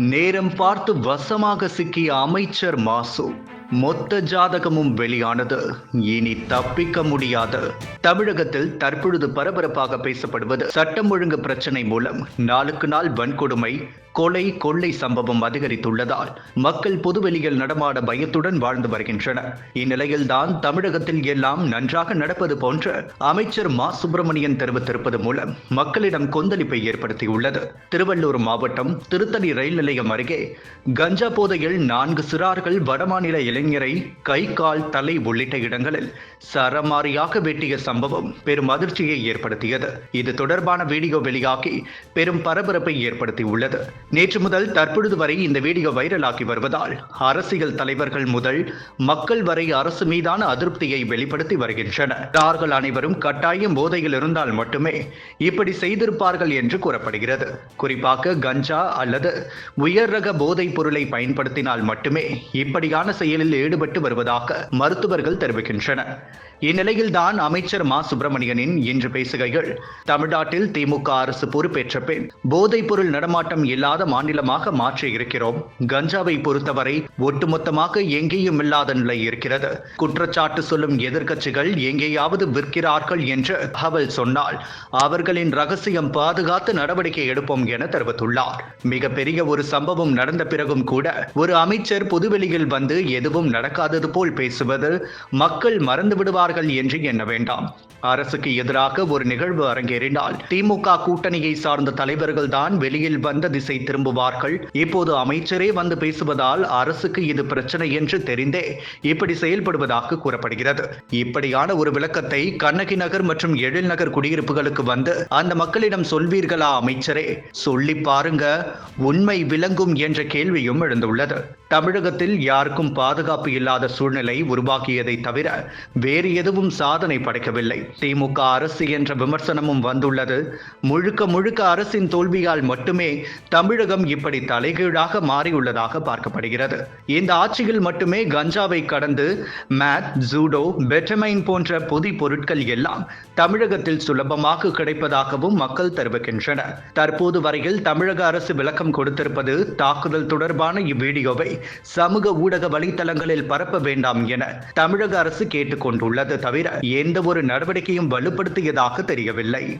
நேரம் பார்த்து வசமாக சிக்கிய அமைச்சர் மாசு. மொத்த ஜாதகமும் வெளியானது. இனி தப்பிக்க முடியாது. தமிழகத்தில் தற்பொழுது பரபரப்பாக பேசப்படுவது சட்டம் ஒழுங்கு பிரச்சனை மூலம் நாளுக்கு நாள் வன்கொடுமை கொலை கொள்ளை சம்பவம் அதிகரித்துள்ளதால் மக்கள் பொதுவெளியில் நடமாட பயத்துடன் வாழ்ந்து வருகின்றனர். இந்நிலையில்தான் தமிழகத்தில் எல்லாம் நன்றாக நடப்பது போன்று அமைச்சர் மா. சுப்பிரமணியன் தெரிவித்திருப்பது மூலம் மக்களிடம் கொந்தளிப்பை ஏற்படுத்தியுள்ளது. திருவள்ளூர் மாவட்டம் திருத்தணி ரயில் நிலையம் அருகே கஞ்சா போதையில் நான்கு சிறார்கள் வடமாநில இளைஞரை கை கால் தலை உள்ளிட்ட இடங்களில் சரமாரியாக வெட்டிய சம்பவம் பெரும் அதிர்ச்சியை ஏற்படுத்தியது. இது தொடர்பான வீடியோ வெளியாகி பெரும் பரபரப்பை ஏற்படுத்தியுள்ளது. நேற்று முதல் தற்பொழுது வரை இந்த வீடியோ வைரலாகி வருவதால் அரசியல் தலைவர்கள் முதல் மக்கள் வரை அரசு மீதான அதிருப்தியை வெளிப்படுத்தி வருகின்றனர். தார்கள் அனைவரும் கட்டாயம் போதையில் இருந்தால் மட்டுமே இப்படி செய்திருப்பார்கள் என்று கூறப்படுகிறது. குறிப்பாக கஞ்சா அல்லது உயர் ரக போதைப் பொருளை பயன்படுத்தினால் மட்டுமே இப்படியான செயலில் ஈடுபட்டு வருவதாக மருத்துவர்கள் தெரிவிக்கின்றனர். இந்நிலையில்தான் அமைச்சர் மா. சுப்பிரமணியனின் இன்று பேசுகையில் தமிழ்நாட்டில் திமுக அரசு பொறுப்பேற்ற பின் போதைப் பொருள் நடமாட்டம் இல்லாத மாநிலமாக மாற்றி இருக்கிறோம். கஞ்சாவை பொறுத்தவரை ஒட்டுமொத்தமாக எங்கேயும் இல்லாத நிலை இருக்கிறது. குற்றச்சாட்டு சொல்லும் எதிர்க்கட்சிகள் எங்கேயாவது விற்கிறார்கள் என்று தகவல் சொன்னால் அவர்களின் ரகசியம் பாதுகாத்து நடவடிக்கை எடுப்போம் என தெரிவித்துள்ளார். மிகப்பெரிய ஒரு சம்பவம் நடந்த பிறகும் கூட ஒரு அமைச்சர் புதுவெளியில் வந்து எதுவும் நடக்காதது போல் பேசுவது மக்கள் மறந்து செய்வார்கள் என்று எண்ண வேண்டாம். அரசுக்கு எதிராக ஒரு நிகழ்வு அரங்கேறினால் திமுக கூட்டணியை சார்ந்த தலைவர்கள் தான் வெளியில் வந்த திசை திரும்புவார்கள். இப்போது அமைச்சரே வந்து பேசுவதால் அரசுக்கு இது பிரச்சனை என்று தெரிந்தே இப்படி செயல்படுவதாக கூறப்படுகிறது. இப்படியான ஒரு விளக்கத்தை கண்ணகி நகர் மற்றும் எழில் நகர் குடியிருப்புகளுக்கு வந்து அந்த மக்களிடம் சொல்வீர்களா அமைச்சரே? சொல்லி பாருங்க. உண்மை விளங்கும் என்ற கேள்வியும் எழுந்துள்ளது. தமிழகத்தில் யாருக்கும் பாதுகாப்பு இல்லாத சூழ்நிலை உருவாக்கியதை தவிர வேறு எதுவும் சாதனை படைக்கவில்லை. திமுக அரசு என்ற விமர்சனமும் வந்துள்ளது. முழுக்க முழுக்க அரசின் தோல்வியால் மட்டுமே தமிழகம் இப்படி தலைகீழாக மாறியுள்ளதாக பார்க்கப்படுகிறது. இந்த ஆட்சியில் மட்டுமே கஞ்சாவை கடந்து மேத் ஜூடோ பெட்டமைன் போன்ற பொதி பொருட்கள் எல்லாம் தமிழகத்தில் சுலபமாக கிடைப்பதாகவும் மக்கள் தெரிவிக்கின்றனர். தற்போது வரையில் தமிழக அரசு விளக்கம் கொடுத்திருப்பது தாக்குதல் தொடர்பான இவ்வீடியோவை சமூக ஊடக வலைத்தளங்களில் பரப்ப வேண்டாம் என தமிழக அரசு கேட்டுக்கொண்டுள்ளது. தவிர எந்த ஒரு நடவடிக்கையும் வலுப்படுத்தியதாக தெரியவில்லை.